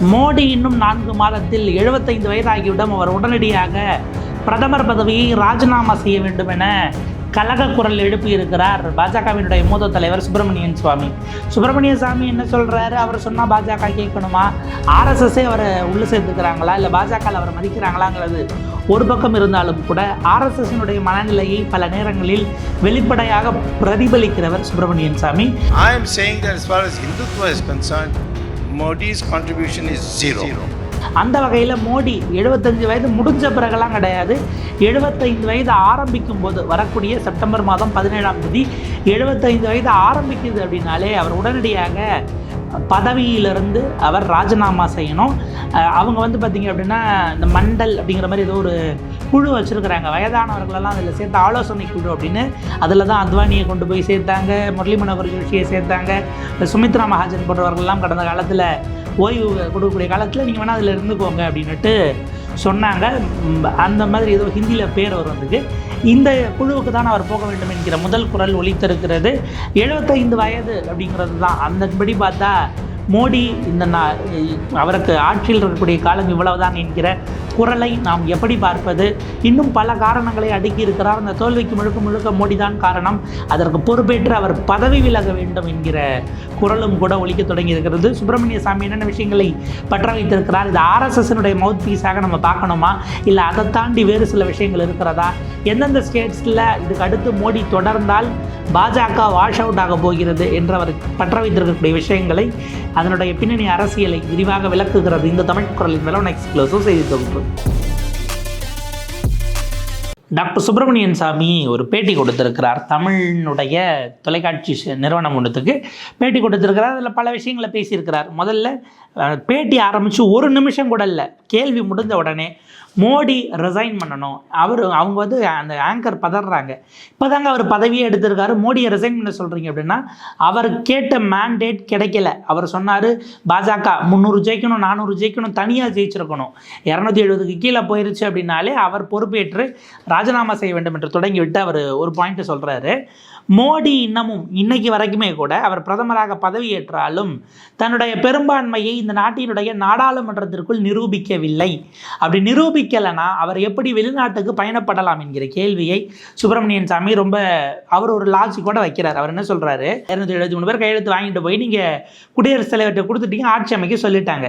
மோடி இன்னும் நான்கு மாதத்தில் எழுபத்தைந்து வயதாகிவிடும். அவர் உடனடியாக பிரதமர் பதவியை ராஜினாமா செய்ய வேண்டும் என கலக குரல் எழுப்பியிருக்கிறார் பாஜகவினுடைய மூத்த தலைவர் சுப்பிரமணியன் சுவாமி. சுப்பிரமணிய சாமி என்ன சொல்கிறாரு அவர் சொன்னால் பாஜக கேட்கணுமா? ஆர்எஸ்எஸ்ஸே அவரை உள்ளே சேர்த்துக்கிறாங்களா? இல்லை பாஜக அவரை மதிக்கிறாங்களாங்கிறது ஒரு பக்கம் இருந்தாலும் கூட ஆர்எஸ்எஸ்னுடைய மனநிலையை பல நேரங்களில் வெளிப்படையாக பிரதிபலிக்கிறவர் Subramanian Swamy. I am saying that as far as Hindutva is concerned, Modi's contribution is zero. அந்த வகையில் மோடி எழுபத்தஞ்சு வயது முடிஞ்ச பிறகுலாம் கிடையாது. எழுபத்தைந்து வயது ஆரம்பிக்கும் போது வரக்கூடிய செப்டம்பர் மாதம் பதினேழாம் தேதி எழுபத்தைந்து வயது ஆரம்பிக்குது அப்படின்னாலே அவர் உடனடியாக பதவியிலிருந்து அவர் ராஜினாமா செய்யணும். அவங்க வந்து பார்த்திங்க அப்படின்னா இந்த மண்டல் அப்படிங்கிற மாதிரி ஏதோ ஒரு குழு வச்சுருக்கிறாங்க. வயதானவர்களெல்லாம் அதில் சேர்த்து ஆலோசனை குழு அப்படின்னு அதில் தான் அத்வானியை கொண்டு போய் சேர்த்தாங்க முரளி மனோகர் ஜோஷியை சேர்த்தாங்க சுமித்ரா மகாஜன் போன்றவர்கள்லாம் கடந்த காலத்தில் ஓய்வு கொடுக்கக்கூடிய காலத்தில் நீங்கள் வேணால் அதில் இருந்துக்கோங்க அப்படின்னுட்டு சொன்னாங்க. அந்த மாதிரி ஏதோ ஹிந்தியில் பேர் அவர் வந்துட்டு இந்த குழுவுக்கு தான் அவர் போக வேண்டும் என்கிற முதல் குரல் ஒழித்திருக்கிறது எழுபத்தைந்து வயது அப்படிங்கிறது தான் அந்தபடி பார்த்தா மோடி இந்த நா- அவருக்கு ஆட்சியில் இருக்கக்கூடிய காலம் இவ்வளவுதான் என்கிற குரலை நாம் எப்படி பார்ப்பது? இன்னும் பல காரணங்களை அடுக்கி இருக்கிறார். அந்த தோல்விக்கு முழுக்க முழுக்க மோடி தான் காரணம். அதற்கு பொறுப்பேற்று அவர் பதவி விலக வேண்டும் என்கிற குரலும் கூட ஒழிக்க தொடங்கி இருக்கிறது. சுப்பிரமணிய சாமி என்னென்ன விஷயங்களை பற்ற வைத்திருக்கிறார் இது ஆர்எஸ்எஸ்னுடைய மவுத் பீஸாக நம்ம பார்க்கணுமா? இல்லை அதை தாண்டி வேறு சில விஷயங்கள் இருக்கிறதா? எந்தெந்த ஸ்டேட்ஸில் இதுக்கு அடுத்து மோடி தொடர்ந்தால் பாஜக வாஷ் அவுட் ஆக போகிறது என்று அவர் பற்ற வைத்திருக்கக்கூடிய விஷயங்களை அதனுடைய பின்னணி அரசியலை விரிவாக விளக்குகிறது இந்த தமிழ் குரலின் மேலும் எக்ஸ்க்ளூசிவ் செய்தி தொகுப்பு. டாக்டர் சுப்பிரமணியன் சாமி ஒரு பேட்டி கொடுத்திருக்கிறார். தமிழினுடைய தொலைக்காட்சி நிறுவனம் ஒன்றுத்துக்கு பேட்டி கொடுத்துருக்கிறார். அதில் பல விஷயங்களை பேசியிருக்கிறார். முதல்ல பேட்டி ஆரம்பித்து ஒரு நிமிஷம் கூட இல்லை. கேள்வி முடிந்த உடனே மோடி ரிசைன் பண்ணணும். அவர் அவங்க வந்து அந்த ஆங்கர் பதறாங்க. இப்போதாங்க அவர் பதவியே எடுத்திருக்காரு. மோடியை ரிசைன் பண்ண சொல்கிறீங்க அப்படின்னா அவர் கேட்ட மேண்டேட் கிடைக்கல. அவர் சொன்னார் பாஜக முந்நூறு ஜெயிக்கணும் நானூறு ஜெயிக்கணும் தனியாக ஜெயிச்சிருக்கணும். இரநூத்தி எழுபதுக்கு கீழே போயிருச்சு அப்படின்னாலே அவர் பொறுப்பேற்று ராஜினாமா செய்ய வேண்டும் என்று தொடங்கிவிட்டு அவர் ஒரு பாயிண்ட்டு சொல்கிறாரு மோடி இன்னமும் இன்னைக்கு வரைக்குமே கூட அவர் பிரதமராக பதவியேற்றாலும் தன்னுடைய பெரும்பான்மையை இந்த நாட்டினுடைய நாடாளுமன்றத்திற்குள் நிரூபிக்கவில்லை. அப்படி நிரூபிக்கலைன்னா அவர் எப்படி வெளிநாட்டுக்கு பயணப்படலாம் என்கிற கேள்வியை சுப்பிரமணியன் சாமி ரொம்ப அவர் ஒரு லாஜிக்கோட வைக்கிறார். அவர் என்ன சொல்கிறாரு இரநூத்தி எழுபத்தி மூணு பேர் கையெழுத்து வாங்கிட்டு போய் நீங்கள் குடியரசுத் தலைவர்கிட்ட கொடுத்துட்டீங்க ஆட்சி அமைக்க சொல்லிட்டாங்க.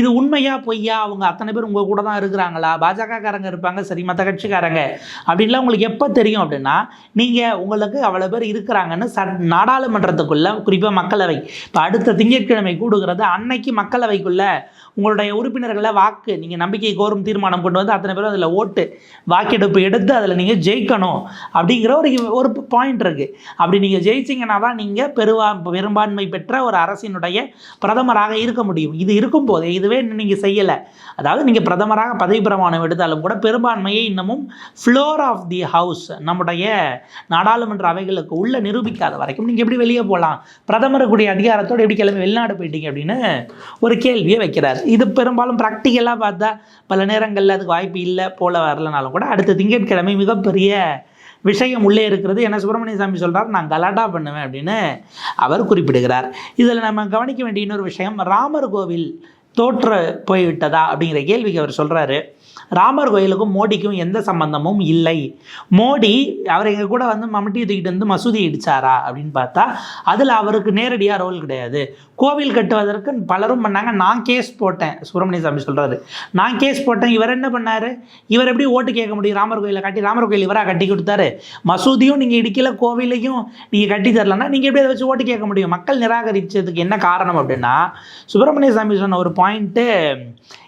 இது உண்மையா பொய்யா? அவங்க அத்தனை பேர் உங்கள் கூட தான் இருக்கிறாங்களா? பாஜகக்காரங்க இருப்பாங்க சரி மற்ற கட்சிக்காரங்க. அப்படின்லாம் உங்களுக்கு எப்போ தெரியும் அப்படின்னா நீங்கள் உங்களுக்கு அவ்வளோ பேர் இருக்கிறாங்கன்னு சட் நாடாளுமன்றத்துக்குள்ள குறிப்பாக மக்களவை. இப்போ அடுத்த திங்கட்கிழமை கூடுகிறது அன்னைக்கு மக்களவைக்குள்ள உங்களுடைய உறுப்பினர்களை வாக்கு நீங்கள் நம்பிக்கை கோரும் தீர்மானம் கொண்டு வந்து அத்தனை பேரும் அதில் ஓட்டு வாக்கெடுப்பு எடுத்து அதில் நீங்கள் ஜெயிக்கணும் அப்படிங்கிற ஒரு ஒரு பாயிண்ட் இருக்குது அப்படி நீங்கள் ஜெயிச்சிங்கன்னா தான் நீங்கள் பெருவா பெரும்பான்மை பெற்ற ஒரு அரசினுடைய பிரதமராக இருக்க முடியும். இது இருக்கும்போதே இதுவே இன்னும் நீங்கள் செய்யலை. அதாவது நீங்கள் பிரதமராக பதவி பிரமாணம் எடுத்தாலும் கூட பெரும்பான்மையை இன்னமும் ஃப்ளோர் ஆஃப் தி ஹவுஸ் நம்முடைய நாடாளுமன்ற அவைகளுக்கு உள்ள நிரூபிக்காத வரைக்கும் நீங்கள் எப்படி வெளியே போகலாம் பிரதமருக்குடைய அதிகாரத்தோடு எப்படி கிளம்பி வெளிநாடு போயிட்டீங்க அப்படின்னு ஒரு கேள்வியை வைக்கிறார். இது பெரும்பாலும் ப்ராக்டிக்கலாக பார்த்தா பல நேரங்களில் அதுக்கு வாய்ப்பு இல்லை போல வரலனாலும் கூட அடுத்த திங்கட்கிழமை மிகப்பெரிய விஷயம் உள்ளே இருக்கிறது. என்ன சுப்பிரமணிய சாமி சொல்கிறார் நான் கலாட்டா பண்ணுவேன் அப்படின்னு அவர் குறிப்பிடுகிறார். இதில் நம்ம கவனிக்க வேண்டிய இன்னொரு விஷயம் ராமர் கோவில் தோற்ற போய்விட்டதா அப்படிங்கிற கேள்விக்கு அவர் சொல்கிறாரு ராமர் கோயிலுக்கும் மோடிக்கும் எந்த சம்பந்தமும் இல்லை. மோடி அவர் எங்கள் கூட வந்து மம்முட்டி தூக்கிட்டு வந்து மசூதி இடித்தாரா அப்படின்னு பார்த்தா அதில் அவருக்கு நேரடியாக ரோல் கிடையாது. கோவில் கட்டுவதற்கு பலரும் பண்ணாங்க. நான் கேஸ் போட்டேன். சுப்பிரமணிய சாமி சொல்கிறாரு நான் கேஸ் போட்டேன். இவர் என்ன பண்ணார்? இவர் எப்படி ஓட்டு கேட்க முடியும்? ராமர் கோயிலை கட்டி ராமர் கோயில் இவராக கட்டி கொடுத்தாரு. மசூதியும் நீங்கள் இடிக்கல கோவிலையும் நீங்கள் கட்டி தரலன்னா நீங்கள் எப்படி அதை வச்சு ஓட்டு கேட்க முடியும்? மக்கள் நிராகரித்ததுக்கு என்ன காரணம் அப்படின்னா சுப்பிரமணிய சாமி சொன்ன ஒரு பாயிண்ட்டு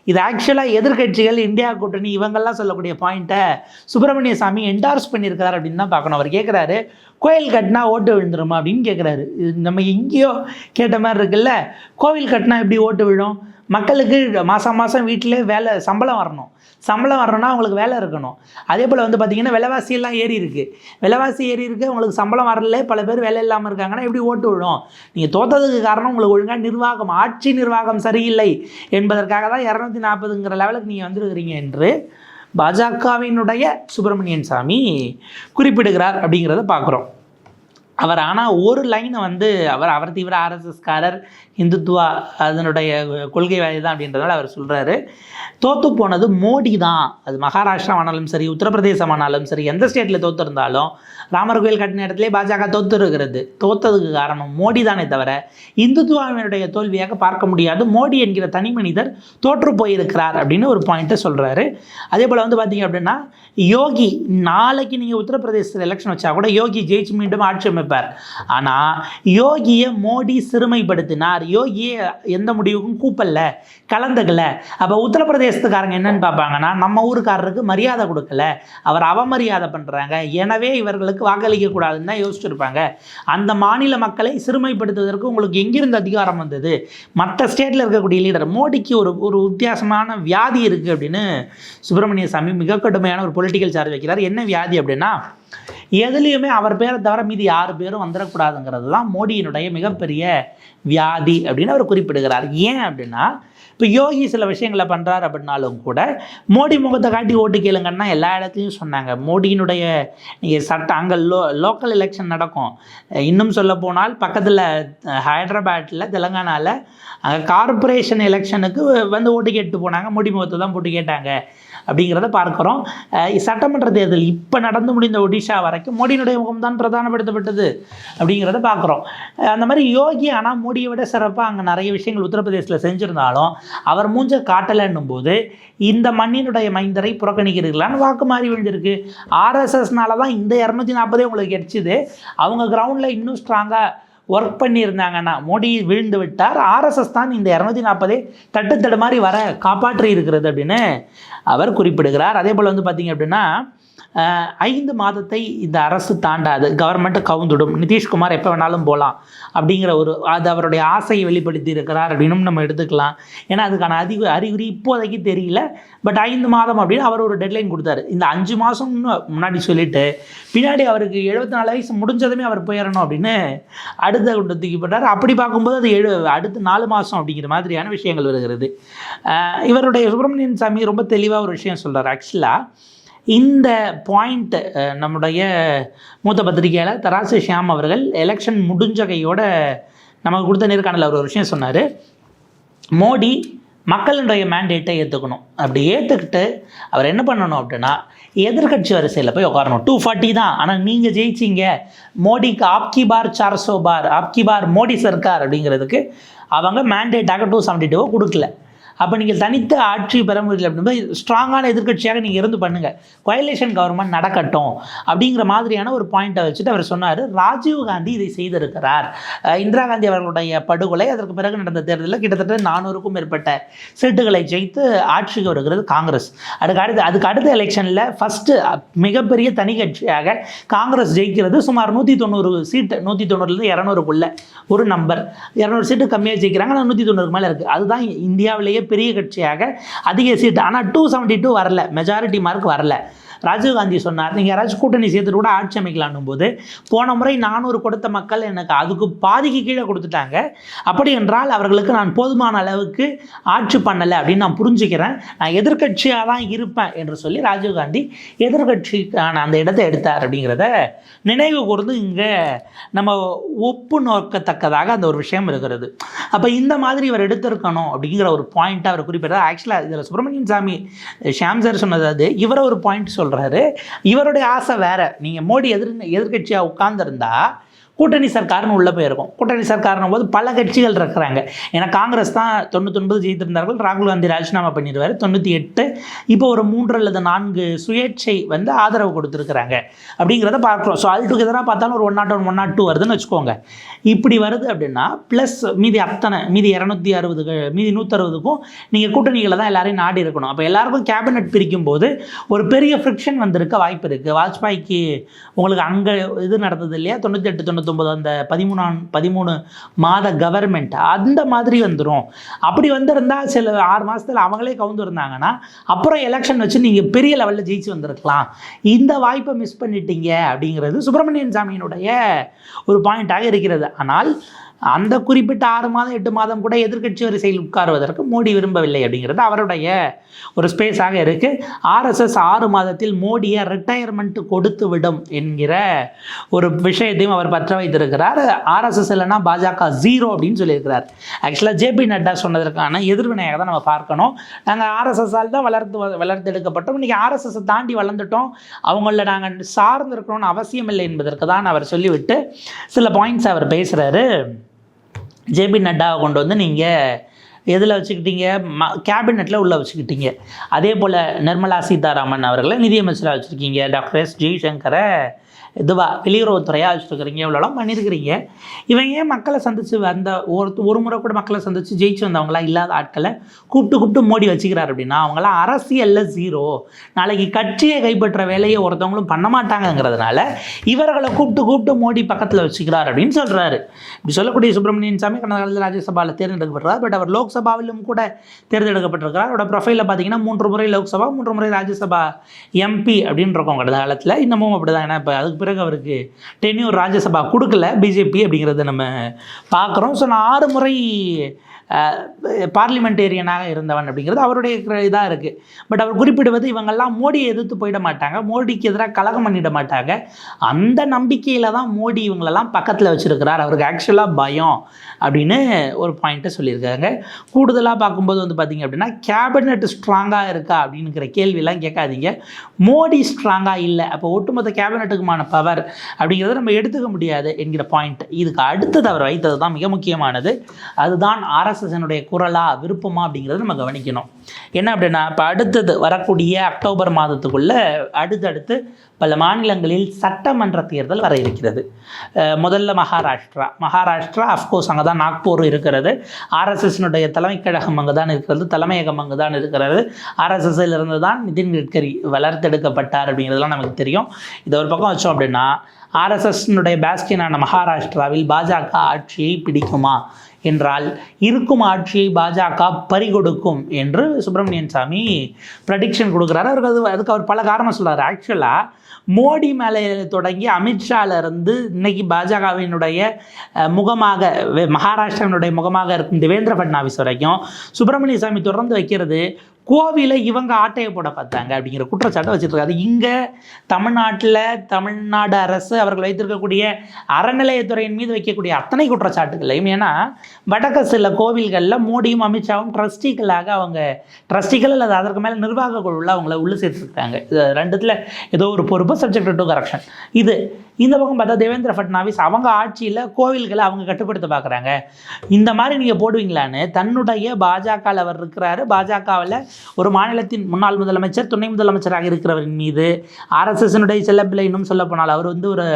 இது ஆக்சுவலாக எதிர்கட்சிகள் இந்தியா கூட்டணி இவங்கெல்லாம் சொல்லக்கூடிய பாயிண்ட்டை சுப்பிரமணிய சாமி என்டார்ஸ் பண்ணியிருக்கிறார் அப்படின்னு தான் பார்க்கணும். அவர் கேட்குறாரு கோயில் கட்டினா ஓட்டு விழுந்துருமா அப்படின்னு கேட்குறாரு இது நம்ம எங்கேயோ கேட்ட மாதிரி இருக்குல்ல கோவில் கட்டினா எப்படி ஓட்டு விழும்? மக்களுக்கு மாதம் மாதம் வீட்டிலே வேலை சம்பளம் வரணும். சம்பளம் வரணும்னா அவங்களுக்கு வேலை இருக்கணும். அதே போல் வந்து பார்த்திங்கன்னா விலைவாசியெல்லாம் ஏறி இருக்குது விலைவாசி ஏறி இருக்குது உங்களுக்கு சம்பளம் வரல பல பேர் வேலை இல்லாமல் இருக்காங்கன்னா எப்படி ஓட்டு விழும்? நீங்கள் தோத்ததுக்கு காரணம் உங்களுக்கு ஒழுங்காக நிர்வாகம் ஆட்சி நிர்வாகம் சரியில்லை என்பதற்காக தான் இரநூத்தி நாற்பதுங்கிற லெவலுக்கு நீங்கள் வந்துருக்கிறீங்க என்று பாஜகவினுடைய சுப்பிரமணியன் சாமி குறிப்பிடுகிறார் அப்படிங்கிறத பார்க்குறோம். அவர் ஆனால் ஒரு லைனை வந்து அவர் அவர் தீவிர ஆர்எஸ்எஸ்காரர் இந்துத்துவா அதனுடைய கொள்கைவாதி தான் அப்படின்றதால அவர் சொல்கிறாரு தோத்து போனது மோடி தான் அது மகாராஷ்டிராவானாலும் சரி உத்தரப்பிரதேசமானாலும் சரி எந்த ஸ்டேட்டில் தோத்து இருந்தாலும் ராமர் கோயில் கட்டின இடத்துல பாஜக தோத்து இருக்கிறது. தோத்ததுக்கு காரணம் மோடி தானே தவிர இந்துத்துவாவினுடைய தோல்வியாக பார்க்க முடியாது. மோடி என்கிற தனி மனிதர் தோற்று போயிருக்கிறார் அப்படின்னு ஒரு பாயிண்ட்டை சொல்கிறாரு அதே போல் வந்து பார்த்தீங்க அப்படின்னா யோகி நாளைக்கு நீங்கள் உத்தரப்பிரதேசத்தில் எலெக்ஷன் வச்சா கூட யோகி ஜெயிச்சு மீண்டும் ஆட்சி அமைப்பார். ஆனால் யோகியை மோடி சிறுமைப்படுத்தினார். யோகியை எந்த முடிவுக்கும் கூப்பல்ல கலந்துக்கல. அப்போ உத்தரப்பிரதேசத்துக்காரங்க என்னன்னு பார்ப்பாங்கன்னா நம்ம ஊருக்காரருக்கு மரியாதை கொடுக்கல. அவர் அவமரியாதை பண்ணுறாங்க எனவே இவர்களுக்கு வாக்களிக்க கூடாதுன்னு தான் யோசிச்சிருப்பாங்க. அந்த மாநில மக்களை சிறுமைப்படுத்துவதற்கு உங்களுக்கு எங்கிருந்து அதிகாரம் வந்தது? மற்ற ஸ்டேட்டில் இருக்கக்கூடிய லீடர் மோடிக்கு ஒரு ஒரு வித்தியாசமான வியாதி இருக்குது அப்படின்னு சுப்பிரமணிய சாமி மிக கடுமையான ஒரு பொலிட்டிக்கல் சார்ஜ் வைக்கிறார். என்ன வியாதி அப்படின்னா எதுலேயுமே அவர் பேரை தவிர மீது யார் பேரும் வந்துடக்கூடாதுங்கிறது தான் மோடியினுடைய மிகப்பெரிய வியாதி அப்படின்னு அவர் குறிப்பிடுகிறார். ஏன் அப்படின்னா இப்போ யோகி சில விஷயங்களை பண்ணுறாரு அப்படின்னாலும் கூட மோடி முகத்தை காட்டி ஓட்டு கேளுங்கன்னா எல்லா இடத்துலையும் சொன்னாங்க. மோடியினுடைய நீங்கள் சட்டம் அங்கே லோ லோக்கல் எலெக்ஷன் நடக்கும். இன்னும் சொல்ல போனால் பக்கத்தில் ஹைதராபாத்தில் தெலுங்கானாவில் கார்பரேஷன் கார்ப்பரேஷன் எலெக்ஷனுக்கு வந்து ஓட்டு கேட்டு போனாங்க. மோடி முகத்தை தான் போட்டு கேட்டாங்க. அப்படிங்கிறத பார்க்குறோம். சட்டமன்ற தேர்தல் இப்போ நடந்து முடிந்த ஒடிஷா வரைக்கும் மோடியினுடைய முகம்தான் பிரதானப்படுத்தப்பட்டது அப்படிங்கிறத பார்க்குறோம். அந்த மாதிரி யோகி ஆனால் மோடியை விட சிறப்பாக அங்கே நிறைய விஷயங்கள் உத்தரப்பிரதேசத்தில் செஞ்சுருந்தாலும் அவர் மூஞ்ச காட்டலைன்னும் போது இந்த மண்ணினுடைய மைந்தரை புறக்கணிக்கிறீர்களான்னு வாக்கு மாறி விழுந்திருக்கு. ஆர்எஸ்எஸ்னால தான் இந்த இரநூத்தி நாற்பதே உங்களுக்கு கிடச்சிது. அவங்க கிரவுண்டில் இன்னும் ஸ்ட்ராங்காக ஒர்க் பண்ணியிருந்தாங்கன்னா மோடி வீழ்ந்து விட்டார். ஆர்எஸ்எஸ் தான் இந்த இரநூத்தி நாற்பதே தட்டு தடு மாதிரி வர காப்பாற்றி இருக்கிறது அப்படின்னு அவர் குறிப்பிடுகிறார். அதே போல் வந்து பார்த்தீங்க அப்படின்னா ஐந்து மாதத்தை இந்த அரசு தாண்டாது. கவர்மெண்ட்டு கவுந்துடும். நிதிஷ்குமார் எப்போ வேணாலும் போகலாம் அப்படிங்கிற ஒரு அது அவருடைய ஆசையை வெளிப்படுத்தி இருக்கிறார் அப்படின்னும் நம்ம எடுத்துக்கலாம். ஏன்னா அதுக்கான அறிவு அறிகுறி இப்போதைக்கு தெரியல. பட் ஐந்து மாதம் அப்படின்னு அவர் ஒரு டெட்லைன் கொடுத்தாரு. இந்த அஞ்சு மாதம்னு முன்னாடி சொல்லிட்டு பின்னாடி அவருக்கு எழுபத்தி நாலு வயசு முடிஞ்சதுமே அவர் போயிடணும் அப்படின்னு அடுத்த கொண்டு தூக்கி போட்டார். அப்படி பார்க்கும்போது அது எழு அடுத்து நாலு மாதம் அப்படிங்கிற மாதிரியான விஷயங்கள் வருகிறது. இவருடைய சுப்பிரமணியன் சாமி ரொம்ப தெளிவாக ஒரு விஷயம் சொல்கிறார் ஆக்சுவலாக இந்த பாயிண்ட் நம்முடைய மூத்த பத்திரிகையாளர் தராசு ஷியாம் அவர்கள் எலெக்ஷன் முடிஞ்சகையோட நமக்கு கொடுத்த நேர்காணல் அவர் ஒரு விஷயம் சொன்னார். மோடி மக்களுடைய மேண்டேட்டை ஏற்றுக்கணும் அப்படி ஏற்றுக்கிட்டு அவர் என்ன பண்ணணும் அப்படின்னா எதிர்க்கட்சி வரிசையில் போய் உட்காரணும். டூ ஃபார்ட்டி தான். ஆனால் நீங்கள் ஜெயிச்சிங்க. மோடிக்கு ஆப்கி பார் சார்சோ பார் ஆப்கி பார் மோடி சர்க்கார் அப்படிங்கிறதுக்கு அவங்க மேண்டேட்டாக டூ செவன்ட்டி டூவை கொடுக்கல. அப்போ நீங்கள் தனித்து ஆட்சி பெற முடியல அப்படின்னா ஸ்ட்ராங்கான எதிர்க்கட்சியாக நீங்கள் இருந்து பண்ணுங்கள் கொயலேஷன் கவர்மெண்ட் நடக்கட்டும் அப்படிங்கிற மாதிரியான ஒரு பாயிண்ட்டை வச்சுட்டு அவர் சொன்னார். ராஜீவ் காந்தி இதை செய்திருக்கிறார். இந்திரா காந்தி அவர்களுடைய படுகொலை அதற்கு பிறகு நடந்த தேர்தலில் கிட்டத்தட்ட நானூறுக்கும் மேற்பட்ட சீட்டுகளை ஜெயித்து ஆட்சிக்கு வருகிறது காங்கிரஸ். அதுக்கு அடுத்து அதுக்கு அடுத்த எலெக்ஷனில் ஃபஸ்ட்டு மிகப்பெரிய தனி கட்சியாக காங்கிரஸ் ஜெயிக்கிறது. சுமார் நூற்றி தொண்ணூறு சீட்டு நூற்றி தொண்ணூறுலேருந்து இரநூறுக்குள்ள ஒரு நம்பர் இரநூறு சீட்டு கம்மியாக ஜெயிக்கிறாங்க ஆனால் நூற்றி தொண்ணூறுக்கு மேலே இருக்குது அதுதான் இந்தியாவிலேயே பெரிய கட்சியாக அதிக சீட்டு. ஆனால் டூ செவன்ட்டி டூ வரல. மெஜாரிட்டி மார்க் வரல. ராஜீவ்காந்தி சொன்னார் நீங்கள் யாராச்சும் கூட்டணி சேர்த்துட்டு கூட ஆட்சி அமைக்கலான்னும் போது போன முறை நானூறு கொடுத்த மக்கள் எனக்கு அதுக்கு பாதிக்கு கீழே கொடுத்துட்டாங்க. அப்படி என்றால் அவர்களுக்கு நான் போதுமான அளவுக்கு ஆட்சி பண்ணலை அப்படின்னு நான் புரிஞ்சுக்கிறேன். நான் எதிர்க்கட்சியாக தான் இருப்பேன் என்று சொல்லி ராஜீவ்காந்தி எதிர்க்கட்சிக்கான அந்த இடத்தை எடுத்தார் அப்படிங்கிறத நினைவு கூர்ந்து இங்கே நம்ம ஒப்பு நோக்கத்தக்கதாக அந்த ஒரு விஷயம் இருக்கிறது. அப்போ இந்த மாதிரி இவர் எடுத்திருக்கணும் அப்படிங்கிற ஒரு பாயிண்ட்டை அவர் குறிப்பிட்டார். ஆக்சுவலாக இதில் சுப்பிரமணியன் சாமி ஷியாம் சார் சொன்னது அது. இவரை ஒரு பாயிண்ட் சொல்கிறாரு இவருடைய ஆசை வேற. நீங்கள் மோடி எதிர் எதிர்கட்சியாக உட்கார்ந்திருந்தா கூட்டணி சர்க்கார்னு உள்ளே போயிருக்கும். கூட்டணி சர்க்கார்னும் போது பல கட்சிகள் இருக்கிறாங்க. ஏன்னா காங்கிரஸ் தான் தொண்ணூத்தொன்பது ஜெயித்திருந்தார்கள். ராகுல் காந்தி ராஜினாமா பண்ணிடுவார். தொண்ணூற்றி எட்டு இப்போ ஒரு மூன்று அல்லது நான்கு சுயேட்சை வந்து ஆதரவு கொடுத்துருக்குறாங்க. அப்படிங்கிறத பார்க்குறோம். ஸோ ஆல் டுகெதராக பார்த்தாலும் ஒரு one naught one one naught two வருதுன்னு வச்சுக்கோங்க. இப்படி வருது அப்படின்னா ப்ளஸ் மீதி அத்தனை மீதி இரநூத்தி அறுபது மீதி நூற்றறுபதுக்கும் நீங்கள் கூட்டணிகளை தான் எல்லாரையும் நாடி இருக்கணும். அப்போ எல்லாருக்கும் கேபினட் பிரிக்கும் போது ஒரு பெரிய ஃப்ரிக்ஷன் வந்திருக்க வாய்ப்பு இருக்குது வாஜ்பாய்க்கு உங்களுக்கு அங்கே இது நடந்தது இல்லையா? தொண்ணூற்றி எட்டு பத்தொன்பது அந்த பதிமூணாம் பதிமூணு மாத கவர்மெண்ட் அந்த மாதிரி வந்துடும் அப்படி வந்திருந்தா சில ஆறு மாதத்தில் அவங்களே கவுந்து இருந்தாங்கன்னா அப்புறம் எலெக்ஷன் வச்சு நீங்கள் பெரிய லெவலில் ஜெயிச்சு வந்திருக்கலாம். இந்த வாய்ப்பை மிஸ் பண்ணிட்டீங்க அப்படிங்கிறது சுப்பிரமணியன் சாமியினுடைய ஒரு பாயிண்ட்டாக இருக்கிறது. ஆனால் அந்த குறிப்பிட்ட ஆறு மாதம் எட்டு மாதம் கூட எதிர்க்கட்சி வரிசையில் உட்காருவதற்கு மோடி விரும்பவில்லை அப்படிங்கிறது அவருடைய ஒரு ஸ்பேஸாக இருக்குது ஆர்எஸ்எஸ் ஆறு மாதத்தில் மோடியை ரிட்டையர்மெண்ட் கொடுத்து விடும் என்கிற ஒரு விஷயத்தையும் அவர் பற்ற வைத்திருக்கிறார். ஆர்எஸ்எஸ் இல்லைன்னா பாஜக ஜீரோ அப்படின்னு சொல்லியிருக்கிறார். ஆக்சுவலாக ஜேபி நட்டா சொன்னதற்கான எதிர்வினையாக தான் நம்ம பார்க்கணும். நாங்கள் ஆர்எஸ்எஸ்ஸால் தான் வளர்த்து வ- வளர்த்தெடுக்கப்பட்டோம். இன்றைக்கி ஆர்எஸ்எஸ்ஸை தாண்டி வளர்ந்துட்டோம். அவங்கள நாங்கள் சார்ந்து இருக்கணும்னு அவசியம் இல்லை என்பதற்கு தான் அவர் சொல்லிவிட்டு சில பாயிண்ட்ஸ் அவர் பேசுகிறாரு ஜேபி நட்டாவை கொண்டு வந்து நீங்கள் எதில் வச்சுக்கிட்டீங்க? ம கேபினெட்டில் உள்ளே வச்சுக்கிட்டீங்க. அதே போல் நிர்மலா சீதாராமன் அவர்களை நிதியமைச்சராக வச்சுருக்கீங்க. டாக்டர் எஸ் ஜெய்சங்கரை இதுவா வெளியுறவுத்துறையாக வச்சுருக்கிறீங்க இவ்வளோலாம் பண்ணியிருக்கிறீங்க. இவங்க ஏன் மக்களை சந்தித்து வந்த ஒரு ஒரு முறை கூட மக்களை சந்தித்து ஜெயிச்சு வந்தவங்களாம் இல்லாத ஆட்களை கூப்பிட்டு கூப்பிட்டு மோடி வச்சுக்கிறார் அப்படின்னா அவங்களாம் அரசியலில் ஜீரோ நாளைக்கு கட்சியை கைப்பற்ற வேலையை ஒருத்தவங்களும் பண்ண மாட்டாங்கங்கிறதுனால இவர்களை கூப்பிட்டு கூப்பிட்டு மோடி பக்கத்தில் வச்சுக்கிறார் அப்படின்னு சொல்கிறாரு இப்படி சொல்லக்கூடிய சுப்பிரமணியன் சாமி கடந்த காலத்தில் ராஜ்யசபாவில் தேர்ந்தெடுக்கப்பட்டார் பட் அவர் லோக்சபாவிலும் கூட தேர்ந்தெடுக்கப்பட்டிருக்கிறார். அவரோட ப்ரொஃபைலில் பார்த்தீங்கன்னா மூன்று முறை லோக்சபா மூன்று முறை ராஜ்யசபா எம்பி அப்படின்னு இருக்கோம் கடந்த காலத்தில். இன்னமும் அப்படி தான் ஏன்னா இப்போ அதுக்கு பிறகு அவருக்கு டென்யூர் ராஜ்யசபா கொடுக்கல பிஜேபி அப்படிங்கிறத நம்ம பார்க்குறோம். ஸோ நான் ஆறு முறை பார்லிமெண்டேரியனாக இருந்தவன் அப்படிங்கிறது அவருடைய இதாக இருக்குது பட் அவர் குறிப்பிடுவது இவங்கெல்லாம் மோடியை எதிர்த்து போயிட மாட்டாங்க. மோடிக்கு எதிராக கலகம் பண்ணிட மாட்டாங்க. அந்த நம்பிக்கையில் தான் மோடி இவங்களெல்லாம் பக்கத்தில் வச்சுருக்கிறார். அவருக்கு ஆக்சுவலாக பயம் அப்படின்னு ஒரு பாயிண்ட்டை சொல்லியிருக்காங்க. கூடுதலாக பார்க்கும்போது வந்து பார்த்திங்க அப்படின்னா கேபினெட் ஸ்ட்ராங்காக இருக்கா அப்படிங்கிற கேள்வியெல்லாம் கேட்காதீங்க. மோடி ஸ்ட்ராங்காக இல்லை. அப்போ ஒட்டுமொத்த கேபினெட்டுக்குமான பவர் அப்படிங்கிறத நம்ம எடுத்துக்க முடியாது என்கிற பாயிண்ட் இதுக்கு அடுத்தது அவர் வைத்தது தான் மிக முக்கியமானது. அதுதான் ஆர்எஸ்எஸ்னுடைய குரலா விருப்பமா அப்படிங்கிறத நம்ம கவனிக்கணும். என்ன அப்படின்னா இப்போ அடுத்தது வரக்கூடிய அக்டோபர் மாதத்துக்குள்ள அடுத்தடுத்து பல மாநிலங்களில் சட்டமன்ற தேர்தல் வர இருக்கிறது. முதல்ல மகாராஷ்டிரா. மகாராஷ்டிரா அஃப்கோர்ஸ் அங்கே தான் நாக்பூர் இருக்கிறது. ஆர்எஸ்எஸ்னுடைய தலைமைக் கழகம் அங்கே தான் இருக்கிறது தலைமையகம் அங்கே தான் இருக்கிறது ஆர்எஸ்எஸ்ஸில் இருந்து தான் நிதின் கட்கரி வளர்த்தெடுக்கப்பட்டார் அப்படிங்கிறதுலாம் நமக்கு தெரியும். இதை ஒரு பக்கம் வச்சோம் அப்படின்னா ஆர்எஸ்எஸ்னுடைய பேஸ்கினான மகாராஷ்டிராவில் பாஜக ஆட்சியை பிடிக்குமா? என்றால் இருக்கும் ஆட்சியை பாஜக பறிகொடுக்கும் என்று சுப்பிரமணியன் சாமி ப்ரடிக்ஷன் கொடுக்குறாரு. அவருக்கு அது அதுக்கு அவர் பல காரணம் சொல்கிறார் ஆக்சுவலாக மோடி மேலே தொடங்கி அமித்ஷால இருந்து இன்னைக்கு பாஜகவினுடைய முகமாக மகாராஷ்டிராவினுடைய முகமாக இருக்கும் தேவேந்திர ஃபட்னாவிஸ் வரைக்கும் சுப்பிரமணிய சாமி தொடர்ந்து வைக்கிறது. கோவிலை இவங்க ஆட்டையை போட பார்த்தாங்க அப்படிங்கிற குற்றச்சாட்டை வச்சுருக்காரு இங்கே தமிழ்நாட்டில் தமிழ்நாடு அரசு அவர்கள் வைத்திருக்கக்கூடிய அறநிலையத்துறையின் மீது வைக்கக்கூடிய அத்தனை குற்றச்சாட்டுகளையும் ஏன்னா வடக்கு சில கோவில்களில் மோடியும் அமித்ஷாவும் ட்ரஸ்டிகளாக அவங்க ட்ரஸ்டிகள் அல்லது அதற்கு மேலே நிர்வாக குழுவில் அவங்கள உள்ளே சேர்த்துருக்காங்க. இது ரெண்டுத்தில் ஏதோ ஒரு பொறுப்பு சப்ஜெக்ட் டு கரெக்ஷன் இது இந்த பக்கம் பார்த்தா தேவேந்திர ஃபட்னாவிஸ் அவங்க ஆட்சியில் கோவில்களை அவங்க கட்டுப்படுத்த பார்க்குறாங்க. இந்த மாதிரி நீங்கள் போடுவீங்களான்னு தன்னுடைய பாஜகவில் அவர் இருக்கிறாரு. பாஜகவில் ஒரு மாநிலத்தின் முன்னாள் முதலமைச்சர் துணை முதலமைச்சராக இருக்கிறவரின் மீது ஆர்எஸ்எஸ்னுடைய செல்லப்பிள்ளை இன்னும் சொல்லப்போனால் அவர் வந்து ஒரு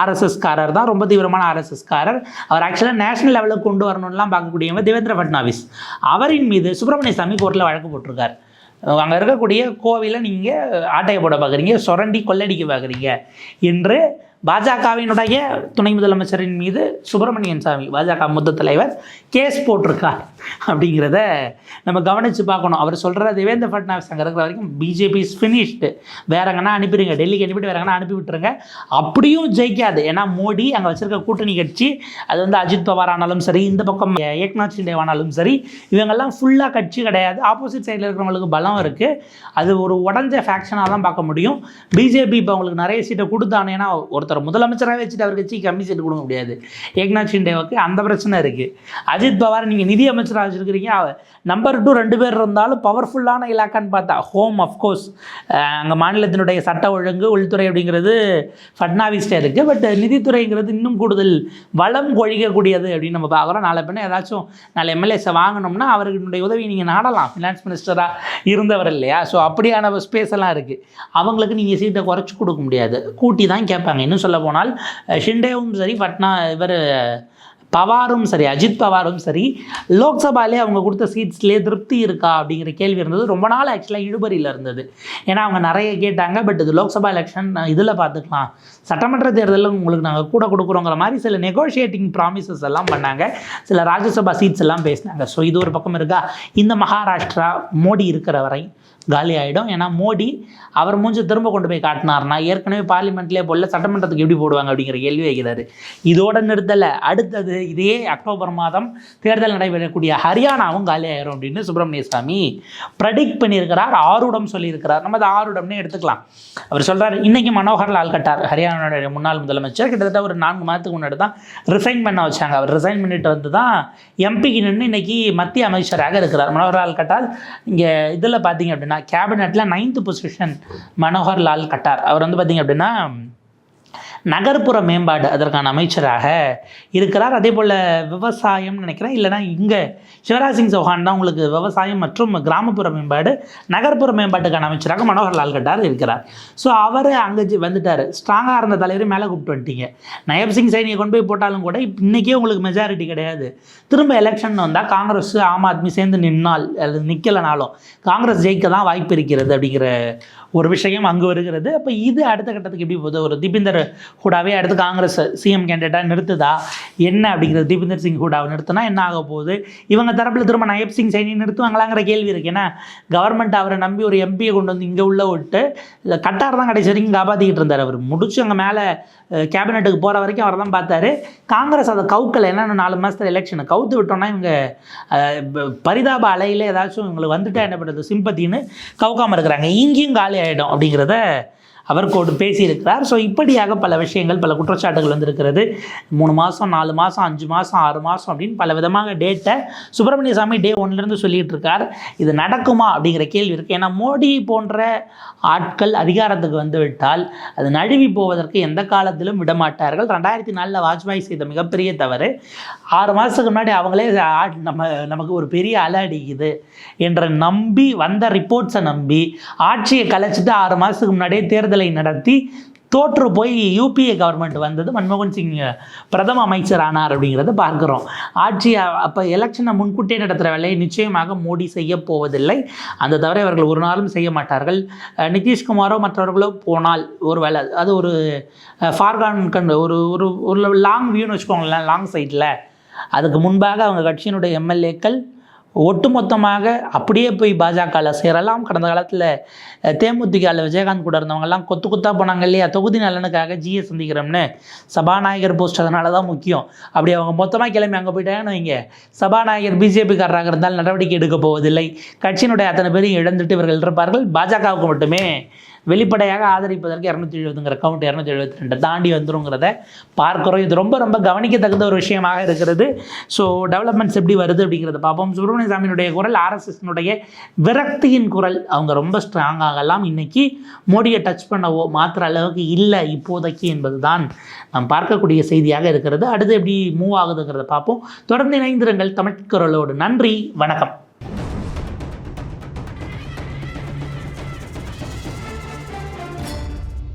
ஆர்எஸ்எஸ்காரர் தான் ரொம்ப தீவிரமான ஆர்எஸ்எஸ்காரர் அவர் ஆக்சுவலாக நேஷனல் லெவலுக்கு கொண்டு வரணும்லாம் பார்க்கக்கூடியவங்க தேவேந்திர ஃபட்னாவிஸ் அவரின் மீது சுப்பிரமணிய சாமி கோர்ட்டில் வழக்கு போட்டிருக்கார். அங்கே இருக்கக்கூடிய கோவிலை நீங்கள் ஆட்டையை போட பார்க்குறீங்க சுரண்டி கொள்ளடிக்க பார்க்குறீங்க என்று பாஜகவினுடைய துணை முதலமைச்சரின் மீது சுப்பிரமணியன் சாமி பாஜக மூத்த தலைவர் கேஸ் போட்டிருக்கார் அப்படிங்கிறத நம்ம கவனித்து பார்க்கணும். அவர் சொல்கிற தேவேந்திர ஃபட்னாவிஸ் அங்கே இருக்கிற வரைக்கும் பிஜேபி இஸ் ஃபினிஷ்டு வேற எங்கன்னா அனுப்பிடுங்க டெல்லிக்கு அனுப்பிட்டு வேற எங்கன்னா அனுப்பி விட்டுருங்க. அப்படியும் ஜெயிக்காது. ஏன்னா மோடி அங்கே வச்சுருக்க கூட்டணி கட்சி அது வந்து அஜித் பவார் ஆனாலும் சரி இந்த பக்கம் ஏக்நாத் சிண்டே ஆனாலும் சரி இவங்கெல்லாம் ஃபுல்லாக கட்சி கிடையாது. ஆப்போசிட் சைடில் இருக்கிறவங்களுக்கு பலம் இருக்குது அது ஒரு உடஞ்ச ஃபேக்ஷனாக தான் பார்க்க முடியும். பிஜேபி இப்போ அவங்களுக்கு நிறைய சீட்டை கொடுத்தானேன்னா ஏன்னா ஒருத்தர் முதலமைச்சராக வச்சுட்டு அவர் கட்சிக்கு கம்மி கொடுக்க முடியாது. ஏக்நாத் ஷிண்டேவுக்கு அந்த பிரச்சனை இருக்குது அஜித் பவார் நீங்கள் நிதி அமைச்சராக வச்சுருக்கிறீங்க. நம்பர் டூ ரெண்டு பேர் இருந்தாலும் பவர்ஃபுல்லான இலாக்கான்னு பார்த்தா ஹோம் அஃப்கோர்ஸ் அங்கே மாநிலத்தினுடைய சட்ட ஒழுங்கு உள்துறை அப்படிங்கிறது ஃபட்னாவிஸ்டே இருக்குது பட் நிதித்துறைங்கிறது இன்னும் கூடுதல் வளம் கொழிக்கக்கூடியது அப்படின்னு நம்ம பார்க்குறோம். நாளை பின்ன ஏதாச்சும் நாலு எம்எல்ஏஸை வாங்கணும்னா அவர்களுடைய உதவி நீங்கள் நாடலாம். ஃபினான்ஸ் மினிஸ்டராக இருந்தவர் இல்லையா? ஸோ அப்படியான ஸ்பேஸ் எல்லாம் இருக்குது அவங்களுக்கு நீங்கள் சீட்டை குறைச்சி கொடுக்க முடியாது. கூட்டி தான் கேட்பாங்க. இன்னும் சொல்ல போனால் ஷிண்டேவும் சரி பட்னா இவர் பவாரும் சரி அஜித் பவாரும் சரி லோக்சபாலே அவங்க கொடுத்த சீட்ஸ்லேயே திருப்தி இருக்கா அப்படிங்கிற கேள்வி இருந்தது. ரொம்ப நாள் ஆக்சுவலாக இழுபறியில் இருந்தது. ஏன்னா அவங்க நிறைய கேட்டாங்க பட் இது லோக்சபா எலெக்ஷன் இதில் பார்த்துக்கலாம். சட்டமன்ற தேர்தலில் உங்களுக்கு நாங்கள் கூட கொடுக்குறோங்கிற மாதிரி சில நெகோஷியேட்டிங் ப்ராமிசஸ் எல்லாம் பண்ணாங்க. சில ராஜ்யசபா சீட்ஸ் எல்லாம் பேசினாங்க. ஸோ இது ஒரு பக்கம் இருக்கா? இந்த மகாராஷ்டிரா மோடி இருக்கிற வரை காலி ஆகிடும் ஏன்னா மோடி அவர் மூஞ்சி திரும்ப கொண்டு போய் காட்டினார்னா ஏற்கனவே பார்லிமெண்ட்லேயே போடல சட்டமன்றத்துக்கு எப்படி போடுவாங்க அப்படிங்கிற கேள்வி வைக்கிறாரு. இதோட நிறுத்தலை. அடுத்தது இதே அக்டோபர் மாதம் தேர்தல் நடைபெறக்கூடிய ஹரியானாவும் காலியாயிரும் அப்படின்னு சுப்பிரமணிய சுவாமி ப்ரெடிக்ட் பண்ணியிருக்கிறார் ஆருடம் சொல்லியிருக்கிறார். நம்ம அதை ஆருடம்னே எடுத்துக்கலாம். அவர் சொல்கிறார் இன்றைக்கி மனோகர் லால் கட்டார் ஹரியானாவுடைய முன்னாள் முதலமைச்சர். கிட்டத்தட்ட ஒரு நான்கு மாதத்துக்கு முன்னாடி தான் ரிசைன் பண்ண வச்சாங்க. அவர் ரிசைன் பண்ணிட்டு வந்து தான் எம்பிக்கு நின்று இன்னைக்கு மத்திய அமைச்சராக இருக்கிறார். மனோகர் லால் கட்டார் இங்கே இதில் பார்த்தீங்க அப்படின்னா கேபினெட்டில் நைன்த் பொசிஷன் மனோகர் லால் கட்டார். அவர் வந்து பார்த்தீங்க அப்படின்னா நகர்ப்புற மேம்பாடு அதற்கான அமைச்சராக இருக்கிறார். அதே போல் விவசாயம்னு நினைக்கிறேன். இல்லைனா இங்கே சிவராஜ் சிங் சௌஹான் தான் உங்களுக்கு விவசாயம் மற்றும் கிராமப்புற மேம்பாடு நகர்ப்புற மேம்பாட்டுக்கான அமைச்சராக மனோகர் லால் கட்டார் இருக்கிறார். ஸோ அவர் அங்கே வந்துட்டார். ஸ்ட்ராங்காக இருந்த தலைவரை மேலே கூப்பிட்டு வந்துட்டீங்க. நயப் சிங் சைனியை கொண்டு போய் போட்டாலும் கூட இன்றைக்கே உங்களுக்கு மெஜாரிட்டி கிடையாது. திரும்ப எலெக்ஷன் வந்தால் காங்கிரஸ் ஆம் ஆத்மி சேர்ந்து நின்னால் அது நிற்கலைனாலும் காங்கிரஸ் ஜெயிக்க தான் வாய்ப்பு இருக்கிறது அப்படிங்கிற ஒரு விஷயம் அங்கு வருகிறது. அப்போ இது அடுத்த கட்டத்துக்கு எப்படி போகுது? ஒரு தீபிந்தர் ஹூடாவே அடுத்து காங்கிரஸ் சிஎம் கேண்டிடேட்டாக நிறுத்துதா? என்ன அப்படிங்கிறது தீபிந்தர் சிங் ஹூடாவை நிறுத்தினா என்ன ஆக போகுது? இவங்க தரப்பில் திரும்ப நயப் சிங் சைனி நிறுத்துவாங்களாங்கிற கேள்வி இருக்கு. ஏன்னா கவர்மெண்ட் அவரை நம்பி ஒரு எம்பியை கொண்டு வந்து இங்கே உள்ள விட்டு கட்டார் தான் கடைசி வரைக்கும் காப்பாற்றிக்கிட்டு இருந்தார் அவர். முடிச்சு அங்கே மேலே கேபினெட்டுக்கு போகிற வரைக்கும் அவர் தான் பார்த்தாரு. காங்கிரஸ் அதை கவுக்கலை. என்னென்ன நாலு மாதத்தில் எலெக்ஷனை கவுத்து விட்டோம்னா இவங்க பரிதாப அலையில் ஏதாச்சும் இவங்களுக்கு வந்துட்டா என்ன பண்ணுறது சிம்பத்தின்னு கவுக்காமல் இருக்கிறாங்க. இங்கேயும் காலி ஆகிடும் அப்படிங்கிறத அவர் கோடு பேசியிருக்கிறார். ஸோ இப்படியாக பல விஷயங்கள் பல குற்றச்சாட்டுகள் வந்திருக்கிறது. மூணு மாதம் நாலு மாதம் அஞ்சு மாதம் ஆறு மாதம் அப்படின்னு பல விதமாக டேட்டை சுப்பிரமணிய சாமி டே ஒன்லேருந்து சொல்லிட்டு இருக்கார் இது நடக்குமா அப்படிங்கிற கேள்வி இருக்குது ஏன்னா மோடி போன்ற ஆட்கள் அதிகாரத்துக்கு வந்துவிட்டால் அது நழுவி போவதற்கு எந்த காலத்திலும் விடமாட்டார்கள். ரெண்டாயிரத்தி நாலில் வாஜ்பாய் செய்த மிகப்பெரிய தவறு ஆறு மாதத்துக்கு முன்னாடி அவங்களே நம்ம நமக்கு ஒரு பெரிய அலை அடிக்குது என்ற நம்பி வந்த ரிப்போர்ட்ஸை நம்பி ஆட்சியை கலைச்சிட்டு ஆறு மாதத்துக்கு முன்னாடியே தேர்தல் நடத்தி தோற்று போய் யூபிஏ கவர்மெண்ட் வந்தது. மன்மோகன் சிங் பிரதம அமைச்சர் ஆனார் அப்படிங்கிறத பார்க்குறோம். ஆட்சி அப்போ எலெக்ஷனை முன்கூட்டியே நடத்துகிற வேலையை நிச்சயமாக மோடி செய்ய போவதில்லை. அந்த தவிர இவர்கள் ஒரு நாளும் செய்ய மாட்டார்கள். நிதிஷ்குமாரோ மற்றவர்களோ போனால் ஒரு வேலை அது ஒரு ஃபார்கான் கண்டு ஒரு ஒரு ஒரு லாங் வியூன்னு வச்சுக்கோங்களேன் லாங் சைட்டில் அதுக்கு முன்பாக அவங்க கட்சியினுடைய எம்எல்ஏக்கள் ஒட்டுமொத்தமாக அப்படியே போய் பாஜகவில் சேரலாம். கடந்த காலத்தில் தேமுதிகாவில் விஜயகாந்த் கூட இருந்தவங்கெல்லாம் கொத்து கொத்தாக போனாங்க இல்லையா? தொகுதி நலனுக்காக ஜிஎஸ் சந்திக்கிறோம்னு. சபாநாயகர் போஸ்ட் அதனால தான் முக்கியம். அப்படி அவங்க மொத்தமாக கிளம்பி அங்கே போயிட்டாங்கன்னு வைங்க. சபாநாயகர் பிஜேபிக்காரராக இருந்தால் நடவடிக்கை எடுக்க போவதில்லை. கட்சியினுடைய அத்தனை பேரையும் இழந்துட்டு இவர்கள் இருப்பார்கள். பாஜகவுக்கு மட்டுமே. வெளிப்படையாக ஆதரிப்பதற்கு இரநூத்தி எழுபதுங்கிற கவுண்ட் இரநூத்தி எழுபத்தி ரெண்டு தாண்டி வந்துருங்கிறத பார்க்குறோம். இது ரொம்ப ரொம்ப கவனிக்கத்தகுந்த ஒரு விஷயமாக இருக்கிறது. ஸோ டெவலப்மெண்ட்ஸ் எப்படி வருது அப்படிங்கிறத பார்ப்போம். சுப்பிரமணிய சாமியினுடைய குரல் ஆர்எஸ்எஸ்னுடைய விரக்தியின் குரல். அவங்க ரொம்ப ஸ்ட்ராங் ஆகலாம் இன்னைக்கு மோடியை டச் பண்ணவோ மாற்றுற அளவுக்கு இல்லை இப்போதைக்கு என்பது தான் நாம் பார்க்கக்கூடிய செய்தியாக இருக்கிறது. அடுத்து எப்படி மூவ் ஆகுதுங்கிறத பார்ப்போம். தொடர்ந்து இணைந்திருங்கள் தமிழ் குரலோடு. நன்றி வணக்கம்.